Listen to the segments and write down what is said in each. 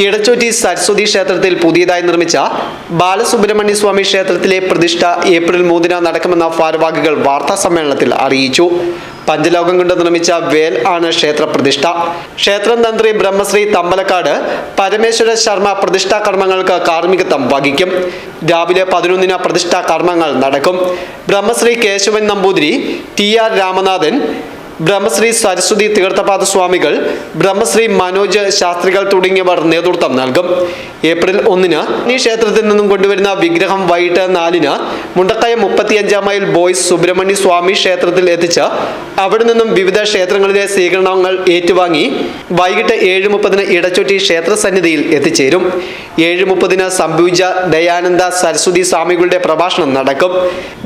ഇടച്ചോറ്റി സരസ്വതി ക്ഷേത്രത്തിൽ പുതിയതായി നിർമ്മിച്ച ബാലസുബ്രഹ്മണ്യ സ്വാമി ക്ഷേത്രത്തിലെ പ്രതിഷ്ഠ ഏപ്രിൽ മൂന്നിന് നടക്കുമെന്ന ഭാരവാഹികൾ വാർത്താ സമ്മേളനത്തിൽ അറിയിച്ചു. പഞ്ചലോകം കൊണ്ട് നിർമ്മിച്ച വേൽ ആണ് ക്ഷേത്ര പ്രതിഷ്ഠ. ക്ഷേത്രം തന്ത്രി ബ്രഹ്മശ്രീ തമ്പലക്കാട് പരമേശ്വര ശർമ്മ പ്രതിഷ്ഠാ കർമ്മങ്ങൾക്ക് കാർമ്മികത്വം വഹിക്കും. രാവിലെ പതിനൊന്നിന് പ്രതിഷ്ഠാ കർമ്മങ്ങൾ നടക്കും. ബ്രഹ്മശ്രീ കേശവൻ നമ്പൂതിരി ടി ആർ രാമനാഥൻ ബ്രഹ്മശ്രീ സരസ്വതി തീർത്ഥപാദ സ്വാമികൾ ബ്രഹ്മശ്രീ മനോജ് ശാസ്ത്രികൾ തുടങ്ങിയവർ നേതൃത്വം നൽകും. ഏപ്രിൽ ഒന്നിന് ഈ ക്ഷേത്രത്തിൽ നിന്നും കൊണ്ടുവരുന്ന വിഗ്രഹം വൈകിട്ട് നാലിന് മുണ്ടക്കയം മുപ്പത്തിയഞ്ചാം മൈൽ ബോയ്സ് സുബ്രഹ്മണ്യ സ്വാമി ക്ഷേത്രത്തിൽ എത്തിച്ച് അവിടെ നിന്നും വിവിധ ക്ഷേത്രങ്ങളിലെ സ്വീകരണങ്ങൾ ഏറ്റുവാങ്ങി. വൈകിട്ട് ഏഴ് മുപ്പതിന് ഇടച്ചൊറ്റി ക്ഷേത്ര സന്നിധിയിൽ എത്തിച്ചേരും. ഏഴ് മുപ്പതിന് സംഭൂജ ദയാനന്ദ സരസ്വതി സ്വാമികളുടെ പ്രഭാഷണം നടക്കും.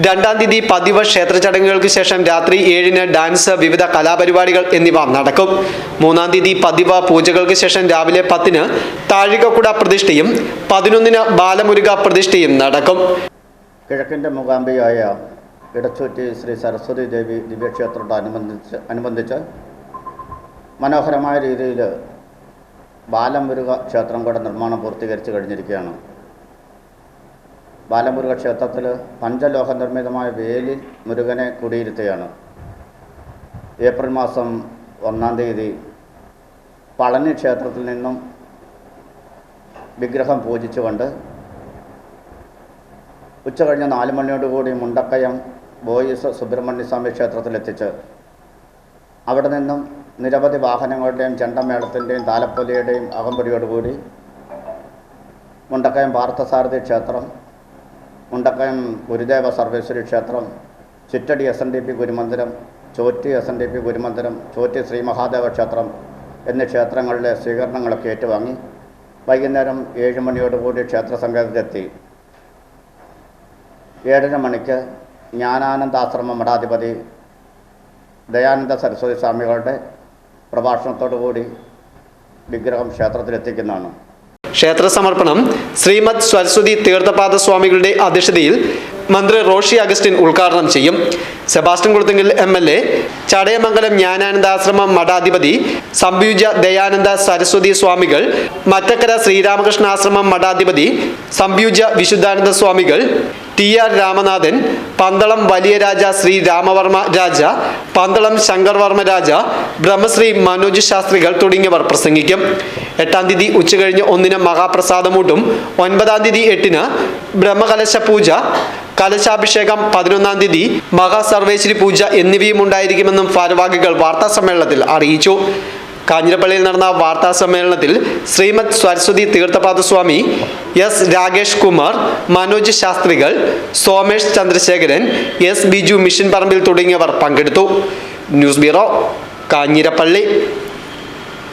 രണ്ടാം തീയതി പതിവ് ക്ഷേത്ര ചടങ്ങുകൾക്ക് ശേഷം രാത്രി ഏഴിന് ഡാൻസ് വിവിധ കലാപരിപാടികൾ എന്നിവ നടക്കും. മൂന്നാം തീയതി പതിവ് പൂജകൾക്ക് ശേഷം രാവിലെ പത്തിന് താഴികക്കുട പ്രതിഷ്ഠയും പതിനൊന്നിന് ബാലമുരുക പ്രതിഷ്ഠയും നടക്കും. കിഴക്കിന്റെ മുഖാംബിയായ ഇടച്ചൂറ്റി ശ്രീ സരസ്വതി ദേവി ദിവ്യക്ഷേത്രത്തോടനുബന്ധിച്ച് അനുബന്ധിച്ച് മനോഹരമായ രീതിയിൽ ബാലമുരുക ക്ഷേത്രം കൂടെ നിർമ്മാണം പൂർത്തീകരിച്ച് കഴിഞ്ഞിരിക്കുകയാണ്. ബാലമുരുക ക്ഷേത്രത്തിൽ പഞ്ചലോഹ നിർമ്മിതമായ വേലി മുരുകനെ കുടിയിരുത്തുകയാണ്. ഏപ്രിൽ മാസം ഒന്നാം തീയതി പളനി ക്ഷേത്രത്തിൽ നിന്നും വിഗ്രഹം പൂജിച്ചുകൊണ്ട് ഉച്ച കഴിഞ്ഞ് നാല് മണിയോടുകൂടി മുണ്ടക്കയം ബോയിസ് സുബ്രഹ്മണ്യസ്വാമി ക്ഷേത്രത്തിലെത്തിച്ച് അവിടെ നിന്നും നിരവധി വാഹനങ്ങളുടെയും ചെണ്ടമേളത്തിന്റെയും താലപ്പൊലിയുടെയും അകമ്പടിയോടുകൂടി മുണ്ടക്കയം പാർത്ഥസാരഥി ക്ഷേത്രം മുണ്ടക്കയം ഗുരുദേവ സർവേശ്വരി ക്ഷേത്രം Chittadi S N D P ഗുരുമന്ദിരം Chotti S N D P ഗുരുമന്ദിരം Chotti Shri Mahadeva ക്ഷേത്രം എന്നീ ക്ഷേത്രങ്ങളിലെ സ്വീകരണങ്ങളൊക്കെ ഏറ്റുവാങ്ങി വൈകുന്നേരം ഏഴ് മണിയോടുകൂടി ക്ഷേത്ര സംഘത്തിലെത്തി ഏഴര മണിക്ക് ജ്ഞാനാനന്ദാശ്രമ മഠാധിപതി ദയാനന്ദ സരസ്വതി സ്വാമികളുടെ പ്രഭാഷണത്തോടുകൂടി വിഗ്രഹം ക്ഷേത്രത്തിലെത്തിക്കുന്നതാണ്. ക്ഷേത്ര സമർപ്പണം ശ്രീമദ് സരസ്വതി തീർത്ഥപാദ സ്വാമികളുടെ അധ്യക്ഷതയിൽ മന്ത്രി റോഷി അഗസ്റ്റിൻ ഉദ്ഘാടനം ചെയ്യും. Sebastian കുളത്തിങ്കിൽ M L A Chadayamangalam Jnananandashramam മഠാധിപതി സംയുജ Dayananda Saraswati സ്വാമികൾ മറ്റക്കര ശ്രീരാമകൃഷ്ണ ആശ്രമം മഠാധിപതി സംയുജ വിശുദ്ധാനന്ദ സ്വാമികൾ ടി ആർ രാമനാഥൻ പന്തളം വലിയ രാജ ശ്രീ രാമവർമ്മ രാജ പന്തളം ശങ്കർവർമ്മ രാജ ബ്രഹ്മശ്രീ മനോജ് ശാസ്ത്രികൾ തുടങ്ങിയവർ പ്രസംഗിക്കും. എട്ടാം തീയതി ഉച്ചകഴിഞ്ഞ് ഒന്നിന് മഹാപ്രസാദമൂട്ടും ഒൻപതാം തീയതി എട്ടിന് ബ്രഹ്മകലശ പൂജ കലശാഭിഷേകം പതിനൊന്നാം തീയതി മഹാസർവേശ്വരി പൂജ എന്നിവയും ഉണ്ടായിരിക്കുമെന്നും ഭാരവാഹികൾ വാർത്താ സമ്മേളനത്തിൽ അറിയിച്ചു. കാഞ്ഞിരപ്പള്ളിയിൽ നടന്ന വാർത്താ സമ്മേളനത്തിൽ ശ്രീമദ് സരസ്വതി തീർത്ഥപാദസ്വാമി എസ് രാകേഷ് കുമാർ മനോജ് ശാസ്ത്രികൾ സോമേഷ് ചന്ദ്രശേഖരൻ എസ് ബിജു മിഷൻ പറമ്പിൽ തുടങ്ങിയവർ പങ്കെടുത്തു. News bureau Kanjirappally.